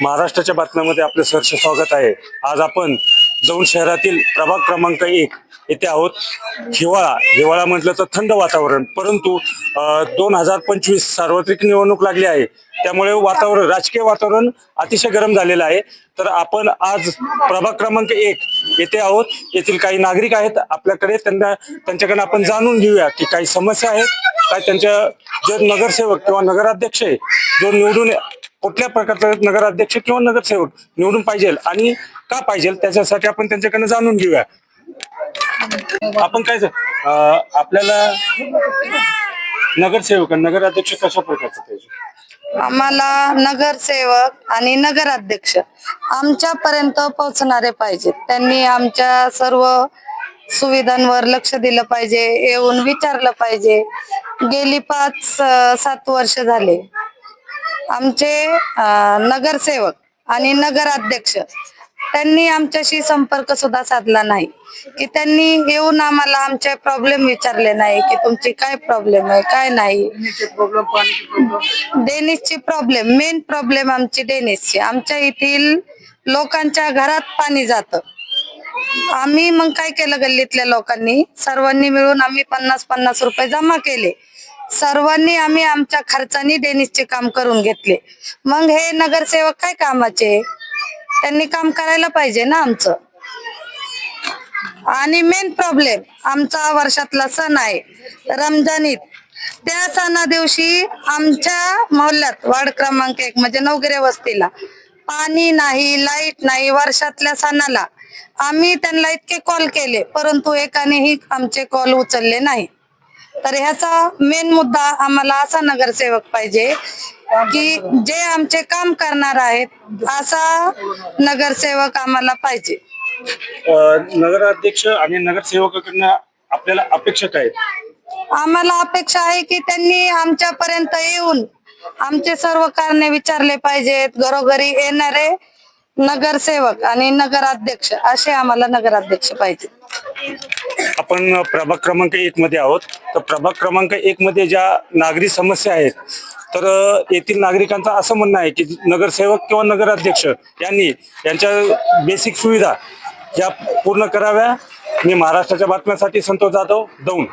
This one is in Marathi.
महाराष्ट्राच्या बातम्यामध्ये आपलं सहर्ष स्वागत आहे. आज आपण दौंड शहरातील प्रभाग क्रमांक एक येथे आहोत. हिवाळा हिवाळा म्हटलं तर थंड वातावरण परंतु दोन हजार पंचवीस सार्वत्रिक निवडणूक लागली आहे. त्यामुळे वातावरण राजकीय वातावरण अतिशय गरम झालेलं आहे. तर आपण आज प्रभाग क्रमांक एक येथे आहोत. येथील काही नागरिक आहेत आपल्याकडे त्यांना त्यांच्याकडे आपण जाणून घेऊया की काही समस्या आहेत. काय त्यांच्या जे नगरसेवक किंवा नगराध्यक्ष आहे जो निवडून कुठल्या प्रकारचा नगराध्यक्ष किंवा नगरसेवक निवडून पाहिजे आणि का पाहिजे त्याच्यासाठी आपण त्यांच्याकडनं जाणून घेऊया. आपण काय आपल्याला नगरसेवक नगराध्यक्ष कशा प्रकारचं पाहिजे? आम्हाला नगरसेवक आणि नगराध्यक्ष आमच्यापर्यंत पोहोचणारे पाहिजेत. त्यांनी आमच्या सर्व सुविधांवर लक्ष दिलं पाहिजे येऊन विचारलं पाहिजे. गेली पाच सात वर्ष झाले. आमचे नगरसेवक आणि नगराध्यक्ष त्यांनी आमच्याशी संपर्क सुद्धा साधला नाही. की त्यांनी येऊन आम्हाला आमचे प्रॉब्लेम विचारले नाही की तुमची काय प्रॉब्लेम आहे काय नाही. डेनिसची प्रॉब्लेम मेन प्रॉब्लेम आमची डेनिसची आमच्या येथील लोकांच्या घरात पाणी जातं. आम्ही मग काय केलं गल्लीतल्या लोकांनी? सर्वांनी मिळून आम्ही पन्नास पन्नास रुपये जमा केले. सर्वांनी आम्ही आमच्या खर्चानी डेनिसचे काम करून घेतले. मग हे नगरसेवक काय कामाचे? त्यांनी काम करायला पाहिजे ना आमचं. आणि मेन प्रॉब्लेम आमचा वर्षातला सण आहे रमजान ईद त्या सणा दिवशी आमच्या मोहल्ल्यात वार्ड क्रमांक एक म्हणजे नवगिरे वस्तीला पाणी नाही लाइट नाही वर्षातल्या सणाला. आम्ही त्यांना इतके कॉल केले परंतु एकानेही आमचे कॉल उचलले नाही. तर ह्याचा मेन मुद्दा आम्हाला असा नगरसेवक पाहिजे की जे आमचे काम करणार आहेत असा नगरसेवक आम्हाला पाहिजे नगराध्यक्ष आणि नगरसेवकाकडनं आपल्याला अपेक्षा काय? आम्हाला अपेक्षा आहे की त्यांनी आमच्यापर्यंत येऊन आमचे सर्व कारणे विचारले पाहिजेत घरोघरी येणारे नगरसेवक आणि नगराध्यक्ष असे आम्हाला नगराध्यक्ष पाहिजे आपण प्रभाग क्रमांक एक मध्ये आहोत. तर प्रभाग क्रमांक एक मध्ये ज्या नागरी समस्या आहेत तर येथील नागरिकांचं असं म्हणणं आहे की नगरसेवक किंवा नगराध्यक्ष यांनी यांच्या बेसिक सुविधा या पूर्ण कराव्या. मी महाराष्ट्राच्या बातम्यांसाठी संतोष जाधव दौंड.